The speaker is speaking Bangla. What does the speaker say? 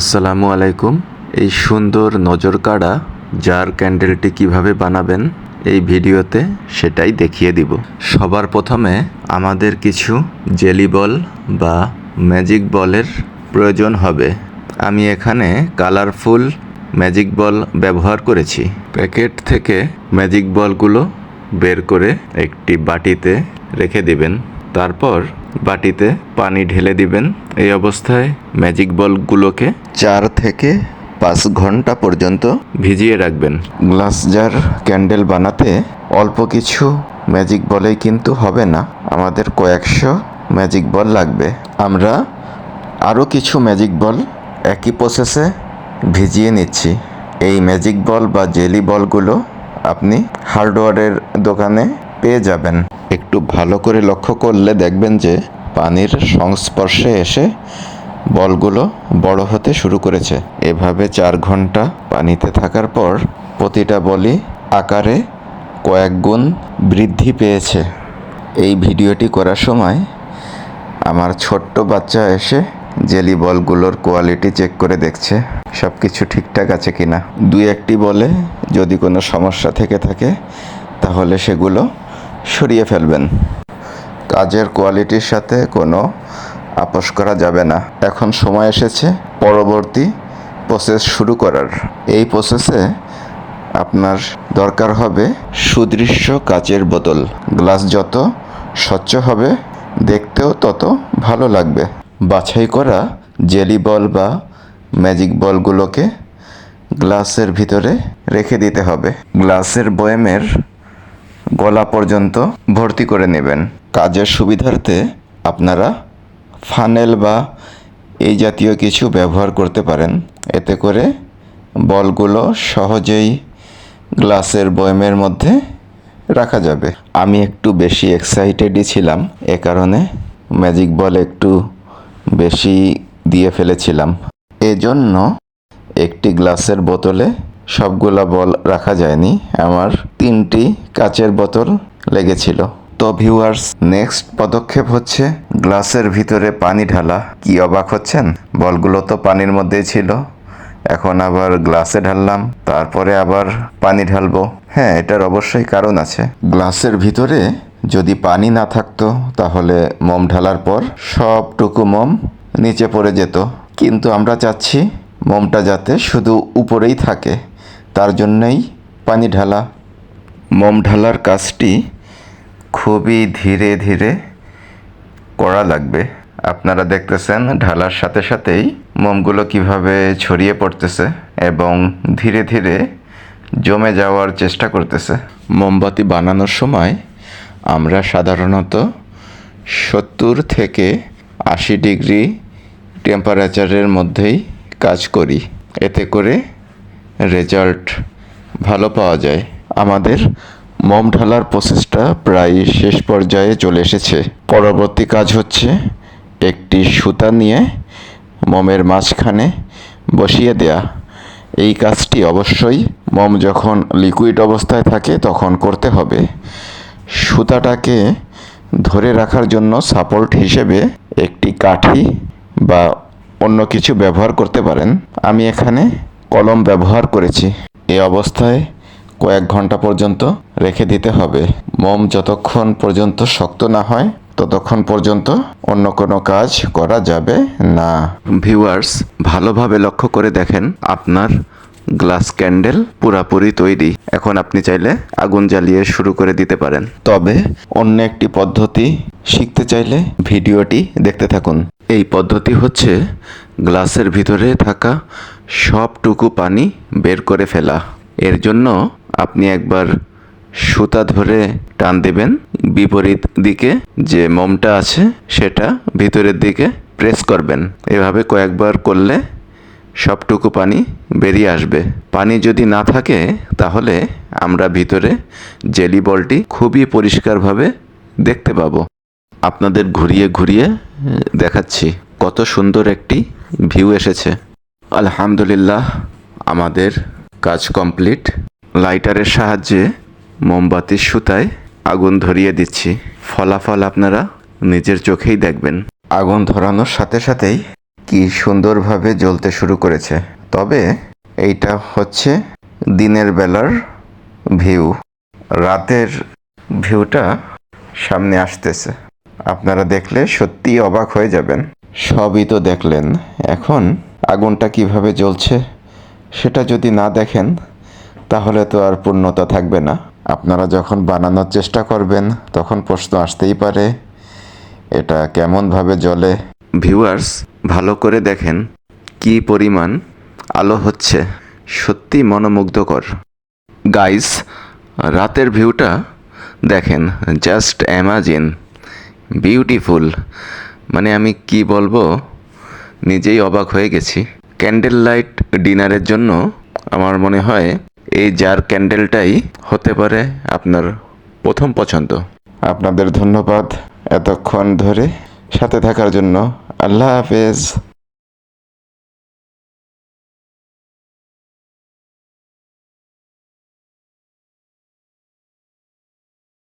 আসসালামু আলাইকুম। এই সুন্দর নজর কাড়া জার ক্যান্ডেলটি কীভাবে বানাবেন এই ভিডিওতে সেটাই দেখিয়ে দিব। সবার প্রথমে আমাদের কিছু জেলি বল বা ম্যাজিক বলের প্রয়োজন হবে। আমি এখানে কালারফুল ম্যাজিক বল ব্যবহার করেছি। প্যাকেট থেকে ম্যাজিক বলগুলো বের করে একটি বাটিতে রেখে দিবেন। তারপর বাটিতে পানি ঢেলে দিবেন। এই অবস্থায় ম্যাজিক বলগুলোকে চার থেকে পাঁচ ঘণ্টা পর্যন্ত ভিজিয়ে রাখবেন। গ্লাস জার ক্যান্ডেল বানাতে অল্প কিছু ম্যাজিক বলেই কিন্তু হবে না। আমাদের কয়েকশো ম্যাজিক বল লাগবে। আমরা আরও কিছু ম্যাজিক বল একই প্রসেসে ভিজিয়ে নিচ্ছি। এই ম্যাজিক বল বা জেলি বলগুলো আপনি হার্ডওয়ারের দোকানে পেয়ে যাবেন। একটু ভালো করে লক্ষ্য করলে দেখবেন যে পানির সংস্পর্শে এসে বলগুলো বড় হতে শুরু করেছে। এভাবে চার ঘণ্টা পানিতে থাকার পর প্রতিটা বলই আকারে কয়েক গুণ বৃদ্ধি পেয়েছে। এই ভিডিওটি করার সময় আমার ছোট্ট বাচ্চা এসে জেলি বলগুলোর কোয়ালিটি চেক করে দেখছে সব কিছু ঠিকঠাক আছে কিনা। দুই একটি বলে যদি কোনো সমস্যা থেকে থাকে, তাহলে সেগুলো সরিয়ে ফেলবেন। কাজের কোয়ালিটির সাথে কোনো আপোষ করা যাবে না। এখন সময় এসেছে পরবর্তী প্রসেস শুরু করার। এই প্রসেসে আপনার দরকার হবে সুদৃশ্য কাচের বোতল। গ্লাস যত স্বচ্ছ হবে, দেখতেও তত ভালো লাগবে। বাছাই করা জেলি বল বা ম্যাজিক বলগুলোকে গ্লাসের ভিতরে রেখে দিতে হবে। গ্লাসের বয়ামের গলা পর্যন্ত ভর্তি করে নেবেন। কাজের সুবিধার্থে আপনারা ফানেল বা এই জাতীয় কিছু ব্যবহার করতে পারেন। এতে করে বলগুলো সহজেই গ্লাসের বয়মের মধ্যে রাখা যাবে। আমি একটু বেশি এক্সাইটেডই ছিলাম, এ কারণে ম্যাজিক বল একটু বেশি দিয়ে ফেলেছিলাম। এজন্য একটি গ্লাসের বোতলে সবগুলা বল রাখা যায়নি। আমার তিনটি কাচের বোতল লেগেছিল। তো ভিউয়ার্স নেক্সট পদক্ষেপ হচ্ছে গ্লাসের ভিতরে পানি ঢালা। কি অবাক হচ্ছেন? বলগুলো তো পানির মধ্যেই ছিল। এখন আবার গ্লাসে ঢাললাম, তারপরে আবার পানি ঢালবো। হ্যাঁ এটার অবশ্যই কারণ আছে। গ্লাসের ভিতরে যদি পানি না থাকতো, তাহলে মোম ঢালার পর সবটুকু মোম নিচে পড়ে যেত। কিন্তু আমরা চাচ্ছি মোমটা যাতে শুধু উপরেই থাকে। তার জন্যই পানি ঢালা। মোম ঢালার কাজটি খুবই ধীরে ধীরে করা লাগবে। আপনারা দেখতেছেন ঢালার সাথে সাথেই মোমগুলো কীভাবে ছড়িয়ে পড়তেছে এবং ধীরে ধীরে জমে যাওয়ার চেষ্টা করতেছে। মোমবাতি বানানোর সময় আমরা সাধারণত সত্তর থেকে আশি ডিগ্রি টেম্পারেচারের মধ্যেই কাজ করি। এতে করে রেজাল্ট ভালো পাওয়া যায়। আমাদের মোম ঢালার প্রসেসটা প্রায় শেষ পর্যায়ে চলে এসেছে। পরবর্তী কাজ হচ্ছে একটি সুতা নিয়ে মোমের মাঝখানে বসিয়ে দেয়া। এই কাজটি অবশ্যই মোম যখন লিকুইড অবস্থায় থাকে তখন করতে হবে। সুতাটাকে ধরে রাখার জন্য সাপোর্ট হিসেবে একটি কাঠি বা অন্য কিছু ব্যবহার করতে পারেন। আমি এখানে কলম ব্যবহার করেছি। এই অবস্থায় কয়েক ঘণ্টা পর্যন্ত রেখে দিতে হবে। মোম যতক্ষণ পর্যন্ত শক্ত না হয়, ততক্ষণ পর্যন্ত অন্য কোনো কাজ করা যাবে না। ভিউয়ার্স, ভালোভাবে লক্ষ্য করে দেখেন আপনার গ্লাস ক্যান্ডেল পুরাপুরি তৈরি। এখন আপনি চাইলে আগুন জ্বালিয়ে শুরু করে দিতে পারেন। তবে অন্য একটি পদ্ধতি শিখতে চাইলে ভিডিওটি দেখতে থাকুন। এই পদ্ধতি হচ্ছে গ্লাসের ভিতরে থাকা সবটুকু পানি বের করে ফেলা। এর জন্য আপনি একবার সুতা ধরে টান দেবেন বিপরীত দিকে যে মোমটা আছে সেটা ভিতরের দিকে প্রেস করবেন। এভাবে কয়েকবার করলে সবটুকু পানি বেরিয়ে আসবে। পানি যদি না থাকে তাহলে আমরা ভিতরে জেলি বলটি খুবই পরিষ্কারভাবে দেখতে পাবো। আপনাদের ঘুরিয়ে ঘুরিয়ে দেখাচ্ছি। কত সুন্দর একটি ভিউ এসেছে। আলহামদুলিল্লাহ, আমাদের কাজ কমপ্লিট। লাইটারের সাহায্যে মোমবাতির সুতায় আগুন ধরিয়ে দিচ্ছি। ফলাফল আপনারা নিজের চোখেই দেখবেন। আগুন ধরানোর সাথে সাথেই কি সুন্দরভাবে জ্বলতে শুরু করেছে। তবে এইটা হচ্ছে দিনের বেলার ভিউ। রাতের ভিউটা সামনে আসতেছে। আপনারা দেখলে সত্যিই অবাক হয়ে যাবেন। সবই তো দেখলেন। এখন আগুনটা কীভাবে জ্বলছে সেটা যদি না দেখেন, তাহলে তো আর পূর্ণতা থাকবে না। আপনারা যখন বানানোর চেষ্টা করবেন, তখন প্রশ্ন আসতেই পারে, এটা কেমনভাবে জ্বলে? ভিউয়ার্স, ভালো করে দেখেন কি পরিমাণ আলো হচ্ছে। সত্যি মনোমুগ্ধকর। গাইস, রাতের ভিউটা দেখেন, জাস্ট অ্যামাজিন বিউটিফুল। মানে আমি কি বলব? নিজেই অবাক হয়ে গেছি। ক্যান্ডেল লাইট ডিনারের জন্য আমার মনে হয় এই জার ক্যান্ডেলটাই হতে পারে আপনার প্রথম পছন্দ। আপনাদের ধন্যবাদ এতক্ষণ ধরে সাথে থাকার জন্য। আল্লাহ হাফেজ।